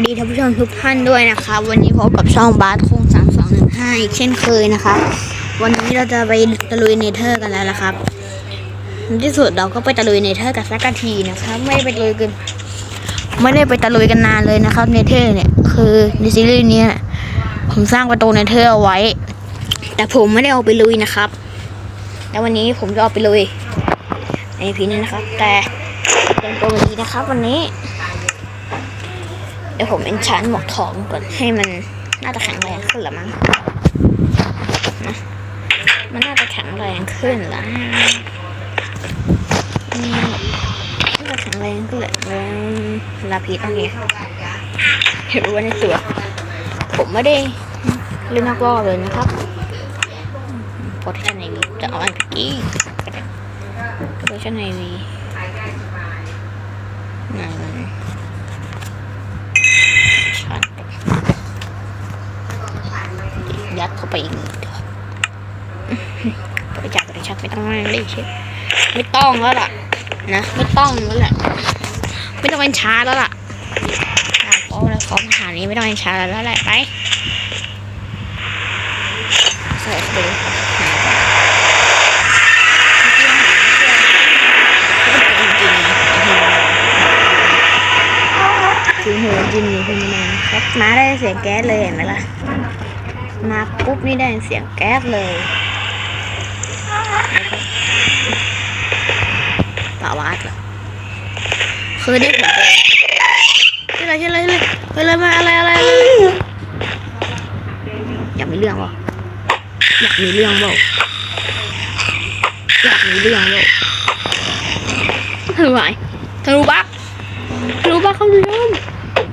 วัสดีท่านผู้ชมทุกท่านด้วยนะคะ วันนี้พบกับช่องบาสคงสามสองหนึ่งห้าอีกเช่นเคยนะคะ วันนี้เราจะไปตะลุยเนเธอร์กันแล้วละครับในที่สุดเราก็ไปตะลุยเนเธอร์กันสักทีนะคะ ไม่ได้ไปตะลุยกันไม่ได้ไปตะลุยกันนานเลยนะครับเนเธอร์เนี่ยคือในซีรีส์นี้ผมสร้างประตูเนเธอร์เอาไว้ แต่ผมไม่ได้เอาไปลุยนะครับ แล้ววันนี้ผมจะเอาไปลุยในพีนี้นะครับ แต่เตรียมตัวดีนะครับ วันนี้ ดี๋ยวผมเอนชานหมวกทองก่อนให้มันน่าจะแข็งแรงขึ้นละมั้งนะมันน่าจะแข็งแรงขึ้นละอืมน่าจะแข็งแรงขึ้นและอืมลาพีต้องนี้เห็นว่าในตัวผมไม่ได้เล่นนักล่อเลยนะครับโพสชั่นในวีจะเอาไอ้พิกกี้โพสชั่นในวีไหนมัน ชันยัดเข้าไปอีกนิดเดียวบริจาคบริจาคไม่ต้องเลยใช่ ไม่ต้องแล้วล่ะ นะไม่ต้องแล้วแหละ ไม่ต้องเป็นช้าแล้วล่ะของแล้วของอาหานี้ไม่ต้องเป็นช้าแล้วแหละไปใส่ไปือหัวจินอยู่คุณมาครับมาได้เสียงแก๊สเลยเห็นไหมล่ะ มาปุ๊บนี่ได้เสียงแก๊สเลย ป่าวาดเหรอคือได้ผมเลยชื่ออะไรชื่ออะไรชื่ออะไรอะไรมาอะไรอะไรอะไรอยากมีเรื่องเปล่าอยากมีเรื่องเปล่าอยากมีเรื่องเปล่าทะลุไหวทะลุบักทะลุบักเข้าดูชม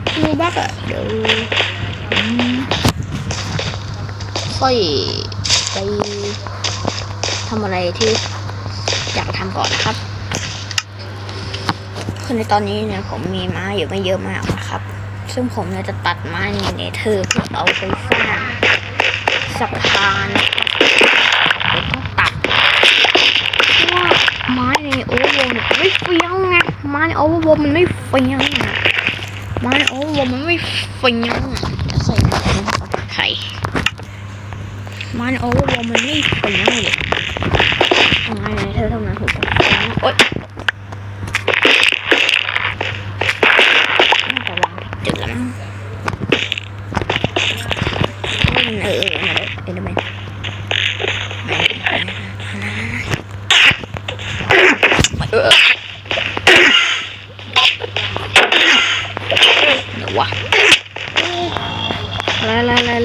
ทะลุบักอะเดี๋ยวอืมค่อยไปทำอะไรที่อยากทำก่อนนะครับ คือในตอนนี้เนี่ยผมมีไม้อยู่ไม่เยอะมากนะครับ ซึ่งผมเนี่ยจะตัดไม้ในเนเธอร์เพื่อเอาไปสร้างสะพานนะครับผมต้องตัดเพราะว่าไม้ในโอเวอร์โวลเนี่ยไม่เฟี้ยวไงไม้ในโอเวอร์โวลมันไม่เฟี้ยวอะไม้ในโอเวอร์โวลมันไม่เฟี้ยวอะจะใส่ไข่ไมันโอเวอร์วอร์มันไม่เฟี้ยว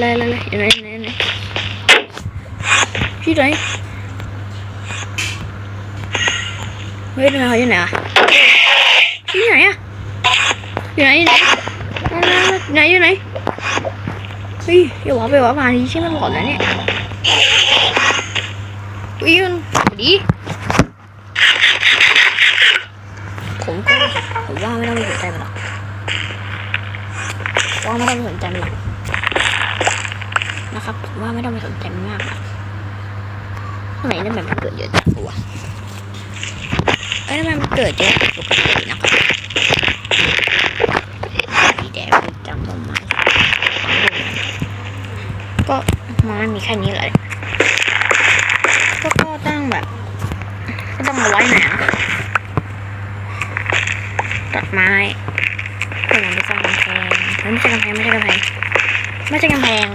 อะไรอะไรอะไรอะไรอะไรอะไรไหนไหนไหนที่ไหนเฮ้ยทำไมเขาอยู่ไหนอะที่ไหนอะอยู่ไหนอยู่ไหนอยู่ไหนอยู่ไหนเฮ้ยอย่าว่าไปว่ามาดีใช่ไหมหลอนนะเนี่ยเฮ้ยมันดีผมก็ผมว่าไม่ต้องไปสนใจมันหรอกว่าไม่ต้องไปสนใจมันหรอก นะครับผมว่าไม่ต้องไปสนใจมากทำไมนั่นมันเกิดเยอะจังวะเอ้ยทำมันเกิดเยอะปกตินะครับสีแดงจังต้นไม้ก็มามีแค่นี้แหละก็ก็ตั้งแบบก็ต้องเอาไว้หนาตัดไม้เพื่อมันไปสร้างกำแพงไม่ใช่กำแพงไม่ใช่กำแพงไม่ใช่กำแพง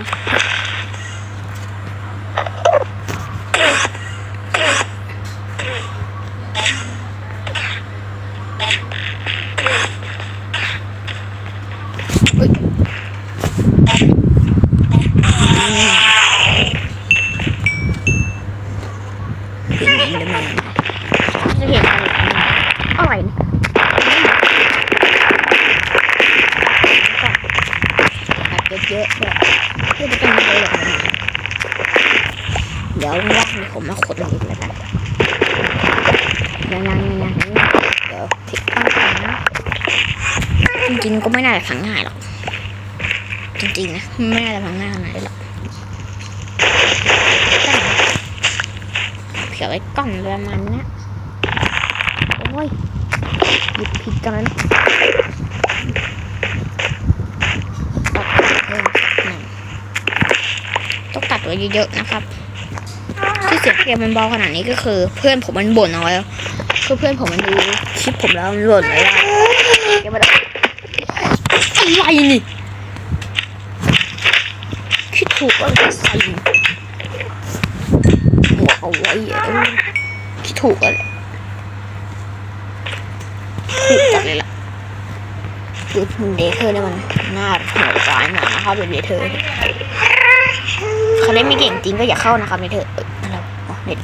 ยังยังยังเดี๋ยวทิ้งตั้งก่นนะจริงๆก็ไม่น่าจะพังง่ายหรอกจริงๆนะไม่น่าจะพังง่ายขนาดหรอกเผื่อไว้กล่องประมาณนี้โอ้ยหยิบผิดกันแล้วต้องตัดไว้เยอะๆนะครับที่เสียงเกมมันเบาขนาดนี้ก็คือ เพื่อนผมมันบ่นเอาไว้ เพื่อนผมมันดูคลิปผมแล้วมันบ่นไว้ว่าเกมมันอะไรนี่คิดถูกว่าจะใส่หัวเอาไว้เออคิดถูกอะไรถูกจัดเลยล่ะคือเดเธอร์เนี่ยมันน่าโหดร้ายมากนะครับเป็นเดเธอร์เขาเล่นไม่เก่งจริงก็อย่าเข้านะครับเดเธอร์เอ้ยอะไรวะเน็ต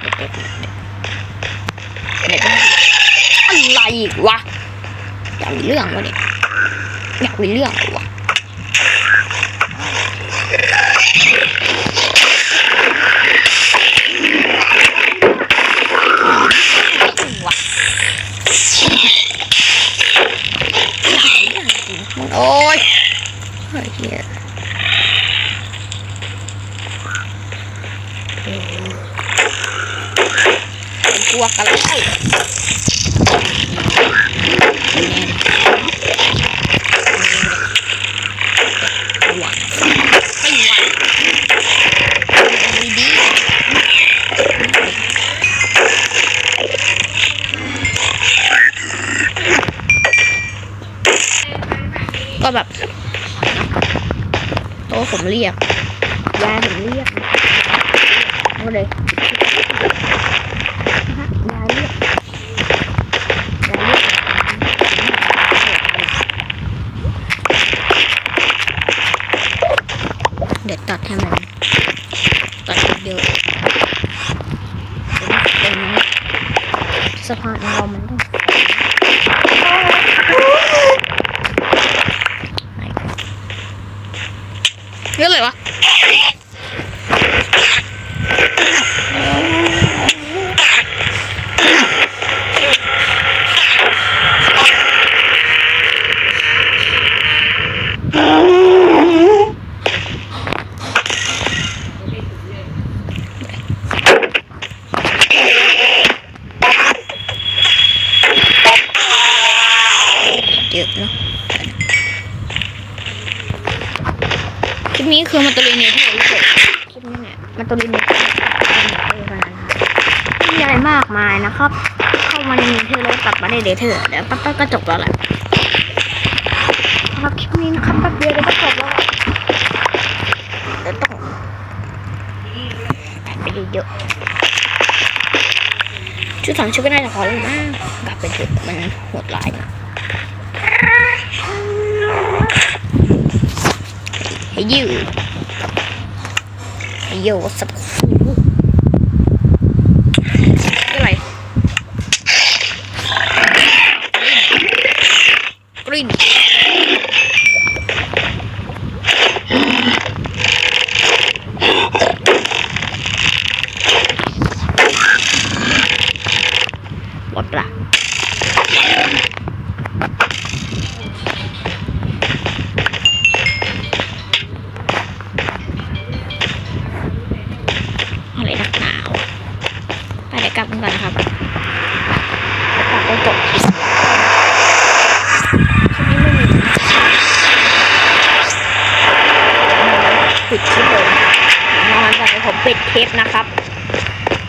เน็ตเน็ตเน็ตเน็ตเน็ต อะไรอีกวะ อยากมีเรื่องวะเนี่ยอยากมีเรื่องอวะวะโอ้ยไอ้เหี้ยเป็นพวกกันแล้ว หวไม่ไหวังดีก็แบบโตะผมเรียกยาผมเรียกก็เลยนะฮะยายเรียกยายเรียกเดี๋ยวตัดให้มันตัดเดียวเป็นสะพานเรามันต้อง เรื่องอะไรวะ เยอะเนาะคลิ ปนี้คือมันตัวเรียนเนเธอร์เฉยคลิปนี้เนี่ยมันตัวเรียนเนเธอร์เท่านั้นไม่มีอะไรมากมายนะครับ เข้ามาในเนเธอร์แล้วกลับมาในเนเธอร์เดี๋ยวแป๊บๆก็จบแล้วแหละสำหรับคลิปนี้นะครับแป๊บเดียวก็จบแล้วเดี๋ยวต้องไปเยอะๆชุดสองชุดก็น่าจะพอแล้วนะกลับไปเถอะมันโหดร้ายนะ Hey you. Hey yo, what's up? ปิดคลิปเลยนอนก่อนเดี๋ยวผมปิดเทปนะครับ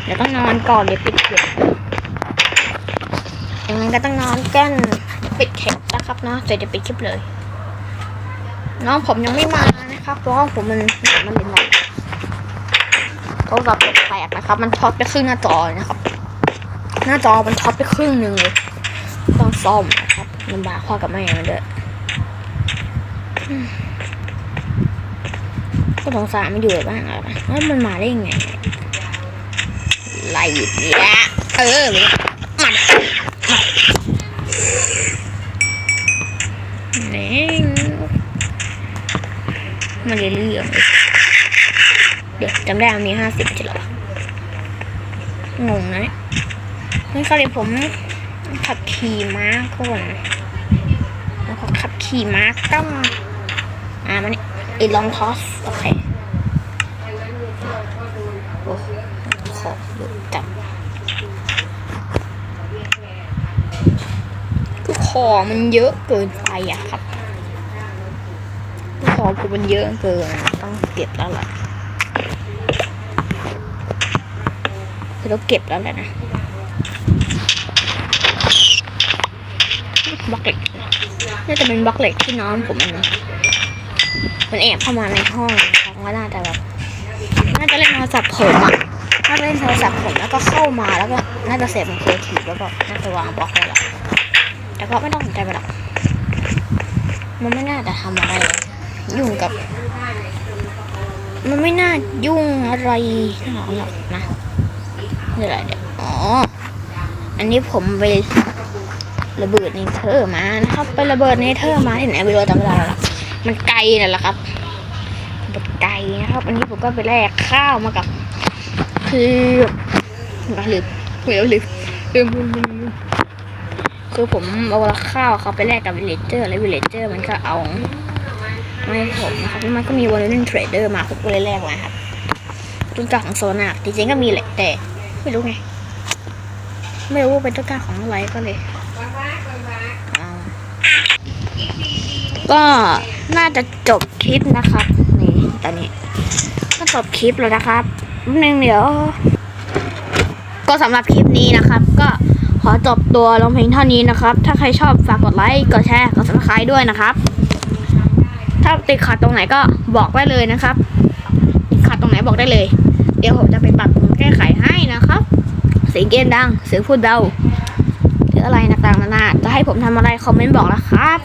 เดี๋ยวต้องนอนก่อนเดี๋ยวปิดเทปยังไงก็ต้องนอนกันปิดเทปนะครับเนาะเดี๋ยวจะปิดคลิปเลย น้องผมยังไม่มานะครับเพราะว่าผมมันมันเป็นหมอกโทรศัพท์แตกนะครับ มันท็อปไปครึ่งหน้าจอนะครับ หน้าจอมันท็อปไปครึ่งหนึ่งเลยต้องซ่อมนะครับลำบากพ่อกับแม่มันด้วย ก็สงสารมันอยู่บ้างอะแล้วมันมาได้ยังไงไล่เนี่ยเออมันมาแม่มันเลยเรื่องเดี๋ยวจำได้มีห้าสิบใช่หรองงนะเนี่เขาเรียกผมขับขี่ม้าก่อนแล้วก็ขับขี่ม้าต้องอ่ามันนี่ ไอ้ลองทอสโอเคโอ้ขอดูจับก็ขอมันเยอะเกินไปอะครับของผมมันเยอะเกินต้องเก็บแล้วล่ะคือต้องเก็บแล้วแหละนะบล็อกเหล็กน่าจะเป็นบล็อกเหล็กที่น้องผมนะ มันแอบเข้ามาในห้องนะครับก็น่าจะแบบน่าจะเล่นโทรศัพท์ผมอะน่าจะเล่นโทรศัพท์ผมแล้วก็เข้ามาแล้วก็น่าจะเสพมันเคทีฟแล้วก็น่าจะวางบล็อกไว้แล้วแต่ก็ไม่ต้องสนใจไปหรอกมันไม่น่าจะทำอะไรยุ่งกับ มันไม่น่ายุ่งอะไรหรอกนะนี่อะไรเดี๋ยวอ๋ออันนี้ผมไประเบิดเนเธอมานะครับไประเบิดเนเธอมาที่ไหนไม่รู้จำไม่ได้แล้ว มันไกลนั่นแหละครับมันไกลนะครับ อันนี้ผมก็ไปแลกข้าวมากับ คือลืมลืมลืมลืมลืมลืมคือผมเอาข้าวเขาไปแลกกับวิลเลจเจอร์แล้ววิลเลจเจอร์มันก็เอาไม่ผมนะครับแล้วมันก็มีวอลเลนเทรดเดอร์มาผมก็เลยแลกมาครับต้นกล้าของโซนาจริงๆก็มีแหละแต่ไม่รู้ไงไม่รู้ว่าเป็นต้นกล้าของอะไรก็เลยก็ น่าจะจบคลิปนะครับ นี่ตอนนี้ก็จบคลิปแล้วนะครับนึงเดี๋ยว ก็สำหรับคลิปนี้นะครับ ก็ขอจบตัวลงเพลงเท่านี้นะครับ ถ้าใครชอบฝากกดไลค์กดแชร์กด subscribe ด้วยนะครับ ถ้าติดขัดตรงไหนก็บอกได้เลยนะครับ ติดขัดตรงไหนบอกได้เลย เดี๋ยวผมจะไปปรับปรุงแก้ไขให้นะครับเสียงเกมดังเสียงพูดเบาหรืออะไรต่างๆนานาจะให้ผมทำอะไรคอมเมนต์บอกนะครับ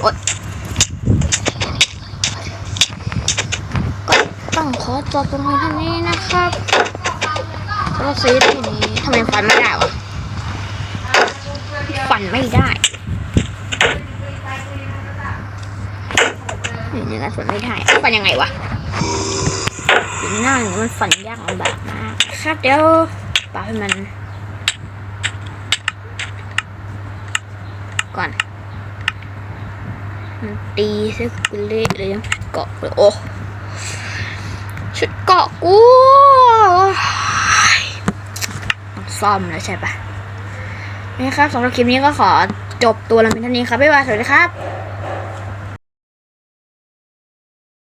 โอ๊ยก็ ต้องขอจบตรงนี้ท่านี้นะครับแล้วซีที่นี้ทำไมฟันไม่ได้วะฟันไม่ได้นี่นะฟันไม่ได้ฟันยังไงวะหน้าอย่างนี้มันฟันยากลำบากมากครับเดี๋ยวปาให้มัน ก่อน มันตีซึกุเละเลยยังเกาะเลยโอ้ กาะกูซ่อมแล้วใช่ปะนี่ครับสำหรับคลิปนี้ก็ขอจบตัวลงเป็นเท่านี้ครับ บ๊ายบาย สวัสดีครับ